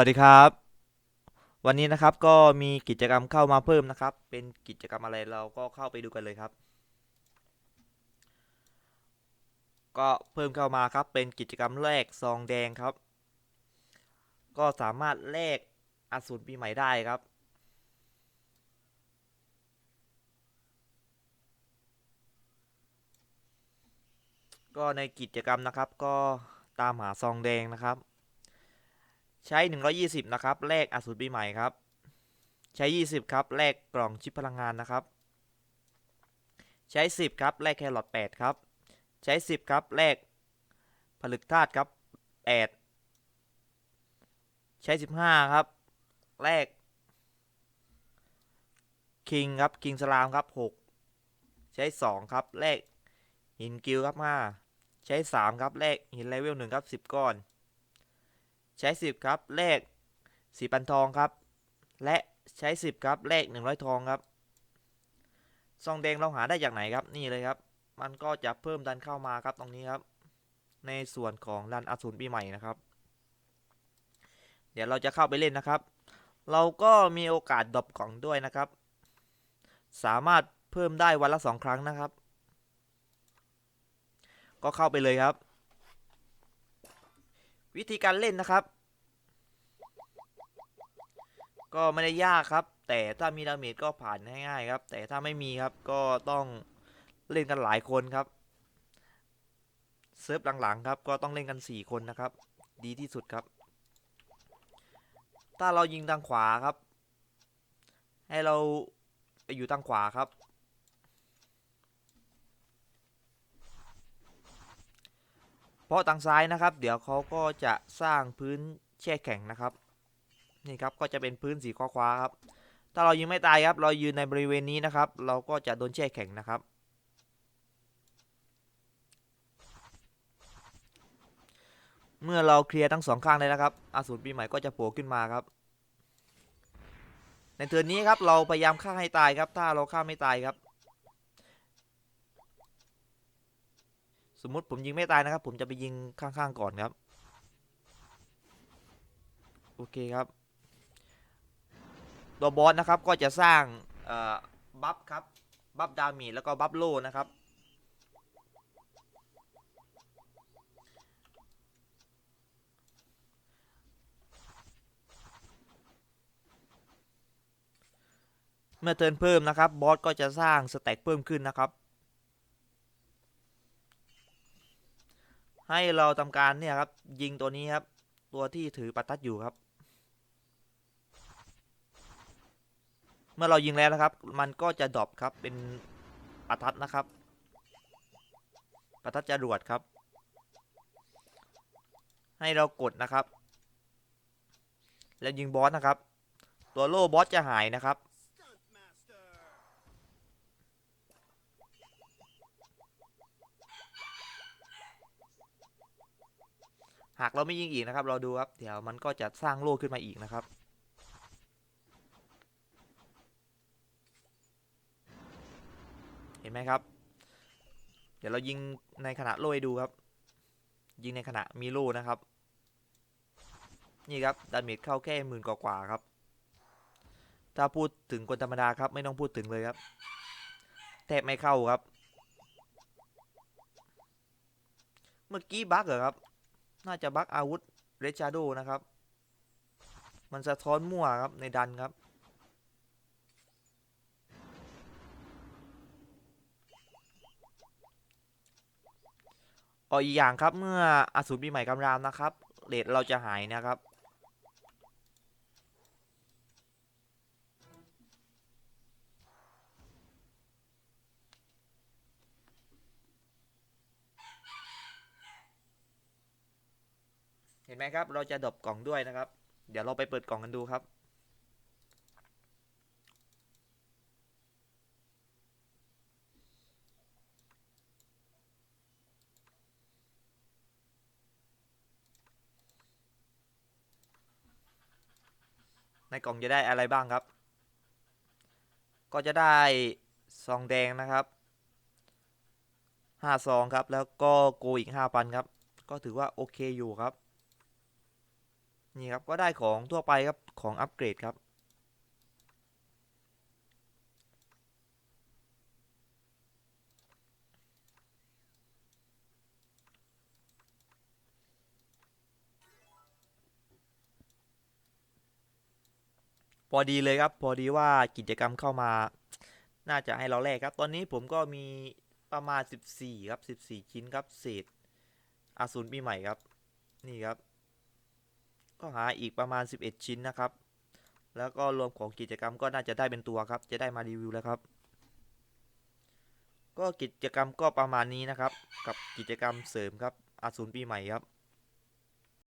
วัสดีครับ วันนี้นะครับก็มีกิจกรรมเข้ามาเพิ่มนะครับ เป็นกิจกรรมอะไรเราก็เข้าไปดูกันเลยครับ ก็เพิ่มเข้ามาครับเป็นกิจกรรมแรกซองแดงครับ ก็สามารถแลกอสูรปีใหม่ได้ครับ ก็ในกิจกรรมนะครับ ก็ตามหาซองแดงนะครับ ใช้ 120 นะครับแลกอสูรปีใหม่ครับ ใช้ 20 ครับแลกกล่องชิปพลังงานนะครับ ใช้ 10 ครับแลกแครอท8ครับ ใช้ 10 ครับแลกผลึกธาตุครับ8ใช้ 15 ครับแลกคิงครับคิงสลามครับ6ใช้ 2 ครับแลกหินกิลครับ5ใช้ 3 ครับแลกหินเลเวล1ครับ 10 ก้อน ใช้ 10 ครับ แลกสี่พันทองครับ และใช้ 10 ครับ แลก100 ทองครับ ซองแดงเราหาได้จากไหนครับ นี่เลยครับ มันก็จะเพิ่มดันเข้ามาครับตรงนี้ครับ ในส่วนของดันอสูรปีใหม่นะครับ เดี๋ยวเราจะเข้าไปเล่นนะครับ เราก็มีโอกาสดรอปกล่องด้วยนะครับ สามารถเพิ่มได้วันละสองครั้งนะครับ ก็เข้าไปเลยครับ วิธีการเล่นนะครับ ก็ไม่ได้ยากครับ แต่ถ้ามีดาเมจก็ผ่านง่ายๆครับ แต่ถ้าไม่มีครับก็ต้องเล่นกันหลายคนครับเซิร์ฟหลังๆครับก็ต้องเล่นกัน 4 คนนะครับ ดีที่สุดครับ ถ้าเรายิงทางขวาครับ ให้เราไปอยู่ทางขวาครับ เพราะทางซ้ายนะครับ เดี๋ยวเขาก็จะสร้างพื้นแช่แข็งนะครับ นี่ครับก็จะเป็นพื้นสีฟ้าครับ ถ้าเรายิงไม่ตายครับ เรายืนในบริเวณนี้นะครับ เราก็จะโดนแช่แข็งนะครับ เมื่อเราเคลียร์ทั้งสองข้างเลยนะครับ อาสูรปีใหม่ก็จะโผล่ขึ้นมาครับ ในเทิร์นนี้ครับเราพยายามฆ่าให้ตายครับ ถ้าเราฆ่าไม่ตายครับ มมติผมยิงไม่ตายนะครับ ผมจะไปยิงข้างๆก่อนครับ โอเคครับ ตัวบอสนะครับก็จะสร้างบัฟครับ บัฟดามจแล้วก็บัฟโลนะครับ เมื่อเทิร์นเพิ่มนะครับบอสก็จะสร้างสแต็กเพิ่มขึ้นนะครับ ให้เราทำการเนี่ยครับ ยิงตัวนี้ครับ ตัวที่ถือประทัดอยู่ครับ เมื่อเรายิงแล้วนะครับ มันก็จะดรอปครับเป็นประทัดนะครับ ประทัดจรวดครับ ให้เรากดนะครับ แล้วยิงบอสนะครับ ตัวโล่บอสจะหายนะครับ หากเราไม่ยิงอีกนะครับ เราดูครับ เดี๋ยวมันก็จะสร้างโล่ขึ้นมาอีกนะครับ เห็นไหมครับ เดี๋ยวเรายิงในขณะโล่ให้ดูครับ ยิงในขณะมีโล่นะครับ นี่ครับดาเมจเข้าแค่หมื่นกว่าครับ ถ้าพูดถึงคนธรรมดาครับ ไม่ต้องพูดถึงเลยครับ แทบไม่เข้าครับ เมื่อกี้บั๊กเหรอครับ น่าจะบักอาวุธเรชาโดนะครับ มันสะท้อนมั่วครับในดันครับ อ๋ออีกอย่างครับเมื่ออสูรปีใหม่กำรามนะครับเลดเราจะหายนะครับ เห็นไหมครับ เราจะดรอปกล่องด้วยนะครับ เดี๋ยวเราไปเปิดกล่องกันดูครับ ในกล่องจะได้อะไรบ้างครับ ก็จะได้ซองแดงนะครับห้าซองครับ แล้วก็โกอีกห้าพันครับ ก็ถือว่าโอเคอยู่ครับ นี่ครับก็ได้ของทั่วไปครับของอัปเกรดครับพอดีเลยครับ พอดีว่ากิจกรรมเข้ามา น่าจะให้เราแลกครับ ตอนนี้ผมก็มีประมาณ 14 ครับ 14 ชิ้นครับเศษอาสูรปีใหม่ครับ นี่ครับ ก็หาอีกประมาณ 11 ชิ้นนะครับ แล้วก็รวมของกิจกรรมก็น่าจะได้เป็นตัวครับ จะได้มารีวิวแล้วครับ ก็กิจกรรมก็ประมาณนี้นะครับ กับกิจกรรมเสริมครับอาสูรปีใหม่ครับ